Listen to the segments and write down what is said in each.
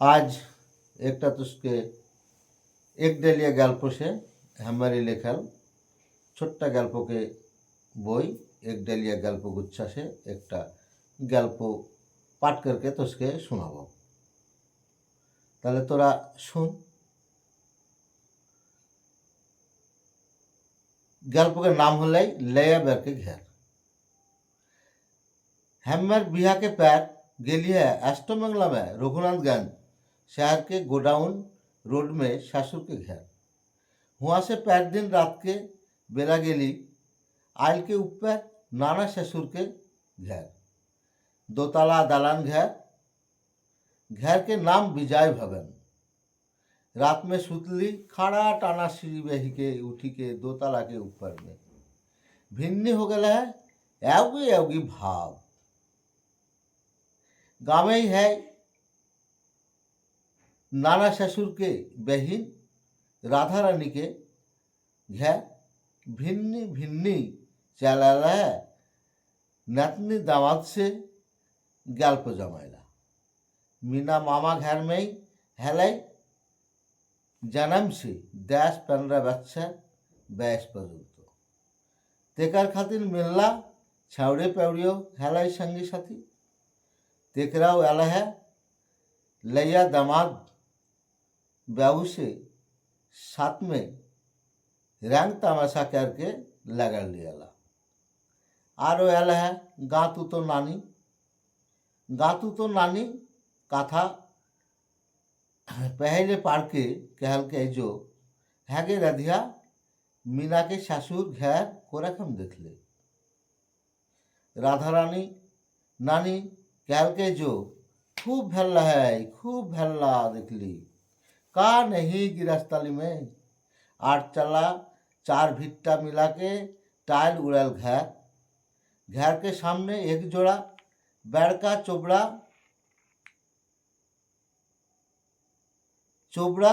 आज একটা তুসকে এক ডেলিয়া গল্প সে हमारी लेखल ছোট্ট গল্পকে বই এক ডেলিয়া গল্প গুচ্ছা সে একটা গল্প পাঠ করকে তোসকে শোনাবো তাহলে তোরা শুন गल्प का नाम होलै लया बेर के घेर हेमर बिहा के पैर शहर के गोडाउन रोड में ससुर के घर वहाँ से पैर दिन रात के बेला गेली आयल के ऊपर नाना ससुर के घर दोतला दालान घर घर के नाम विजय भवन रात में सुतली खड़ा टाना सीढ़ी बही के उठी के दो ताला के ऊपर में भिन्न हो गया है एवगी एवगी भाव गाँव ही है নানা শাশুরকে ব্যহীন রাধারানীকে ঘ্যা, ভিন্নি ভিন্নি চালালায় নাতনি দামাচ্ছে গল্প জমাইলা। মিনা মামা ঘ্যার মেই, হেলাই জানামছি দেশ প্যান্ডরা বাচ্চা ব্যাস পর্যন্ত। তেকার খাতির মেললা, ছাউড়ে প্যাউড়িও হেলাই সঙ্গে সাথী। তেকরাও এলাহ্যা লাইয়া দামাদ बहू से साथ में रंग तमाशा करके लगा लिया आरो आला है गातू तो नानी गातू तो नानी कथा पहले पार के कहल के जो हैगे रधिया मीना के ससुर घर को रकम देख ले राधा रानी नानी कहल के का नहीं गिरस्ताली में आठ चला चार भिट्टा मिला के टाइल उड़ल घर घर के सामने एक जोड़ा बैड़का चोबड़ा चोबड़ा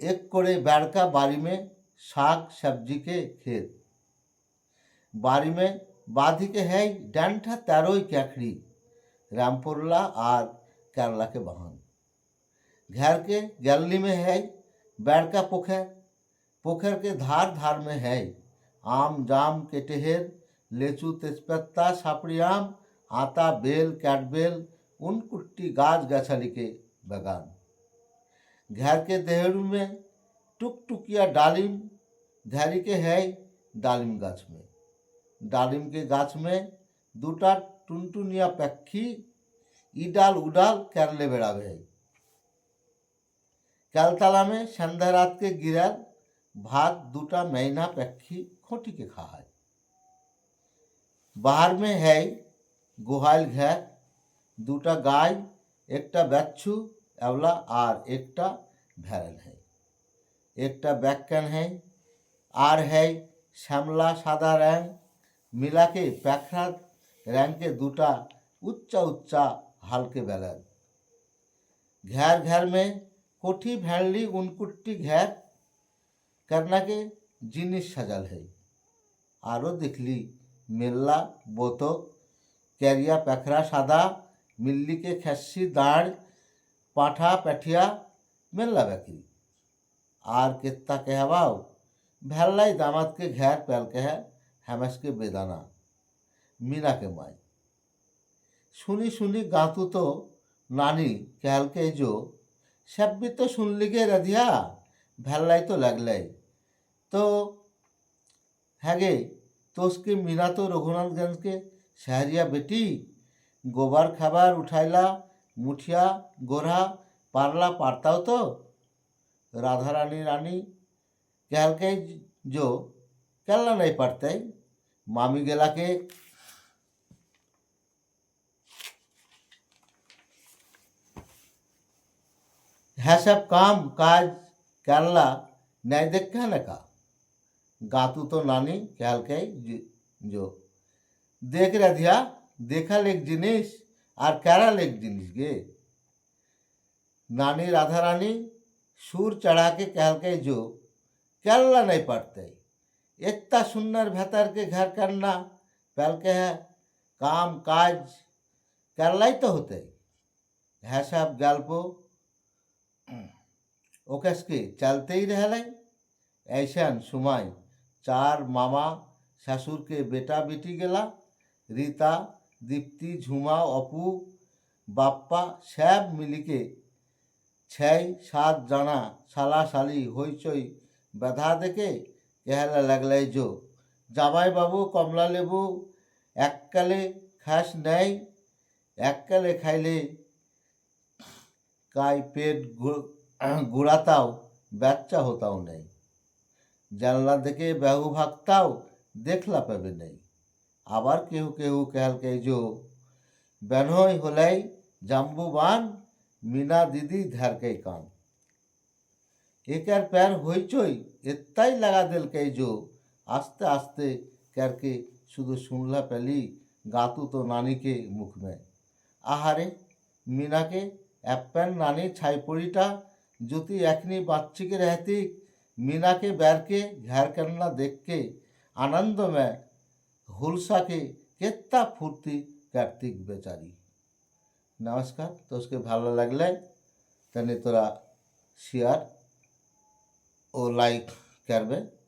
एक कोड़े बैड़का बारी में साग सब्जी के खेत बारी में बाधी के है डंठा तेरोई कैखड़ी रामपुरला और केरला के बहन घर के गैलरी में है बैड़का पोखर पोखर के धार धार में है। आम, जाम के टेहर लेचू, तेजपत्ता, सापड़ी आम आता बेल, कैटबेल उन कुट्टी, गाज, गछली के बगान। घर के देहरू में टुक टुकिया डालिम, घरी के है डालिम गाछ में। डालिम के गाछ में दूटा टुनटुनिया पक्षी इडाल उडाल करले बेड़ावे है। ক্যালতালামে সন্ধ্যা রাতকে গিরার ভাত দুটা মেইনা প্যাক্ষি খটিকে খাওয়ায় বাহার মে হ্যায় গোহাল ঘ্যার, দুটা গাই, একটা ব্যাচ্ছু এবলা আর একটা ভ্যারান হ্যায়। একটা ব্যাখ্যান হ্যায়, আর হ্যায় শ্যামলা সাদা র্যাং, মিলাকে প্যাখরা র্যাংকে দুটা উচ্চা উচ্চা হালকে বেলেন ঘ্যার ঘ্যার মেয়ে कोठी भैंडली उनकुट्टी घर करना के जिनिस सजल है आरो दिखली मेल्ला बोतक कैरिया पैखरा सादा मिल्ली के खस्सी दाढ़ पाठा पैठिया मेल्ला बैकी আর কেত্তা কেহাবাও ভেল্লাই দামাদকে ঘ্যার প্যাল কেহা হ্যামাসকে বেদানা मीनाके माई सुनी सुनी गातू तो नानी कहल के সাব্বি তো শুনলি গে রাধিয়া, ভ্যাল্লাই তো লাগলাই। তো হ্যাগে তোসকে মীরা তো রঘুনাথগঞ্জকে, সাহারিয়া বেটি, গোবার খাবার উঠাইলা, মুঠিয়া, গোড়া, পারলা, পারতাও তো? রাধারানী রানী কেহালকে জো কেলা নাই পারতাই? মামি গেলাকে जो कहला नहीं पड़ते मामी गेला के है सब काम काज करला नहीं देखा न का गातू तो नानी कहल के ज- जो देख रधिया देखल एक जिनिस আর কেরাল एक जिनिस गे नानी राधा रानी सुर चढ़ा के कहल के जो करला नहीं पड़ते इतना सुंदर भीतर के घर करना पहल के है काम काज करलाई ওকাশকে চালতেই রেহালাই এইসান সময় চার মামা मामा বেটা বেটি গেলা, রীতা, দীপ্তি, ঝুমা, অপু, বাপ্পা, সব মিলিকে ছাই সাত জানা সালাসালি হইচই ব্যথা দেখে কেহালা লাগলাই জো। জামাইবাবু কমলা লেবু, এককালে খাস নেয় এককালে খাইলে কাই পেট গুড়াতাও বাচ্চা হতাও নেই। জানলা থেকে বেহু ভাগতাও, দেখলা পাবে নেই। আবার কেউ কেউ কেহালকে জো বেনহই হলাই জাম্বুবান, মিনা দিদি ধ্যারকে কান। একার প্যার হইচই, এত্তাই লাগা দিল কে জো আস্তে আস্তে ক্যারকে শুধু শুনলা পেলি, গাতু তো নানিকে মুখ নেয় আহারে, মিনাকে অ্যাপ্যান নানি ছাইপড়িটা ज्योति एकनी बच्चे के रहती मीना के बैर के घर करना देख के आनंद में हुलसा के कितना फूर्ति कार्तिक बेचारी। नमस्कार तो उसके भालो लगले, तने तोरा शेयर और लाइक करबे।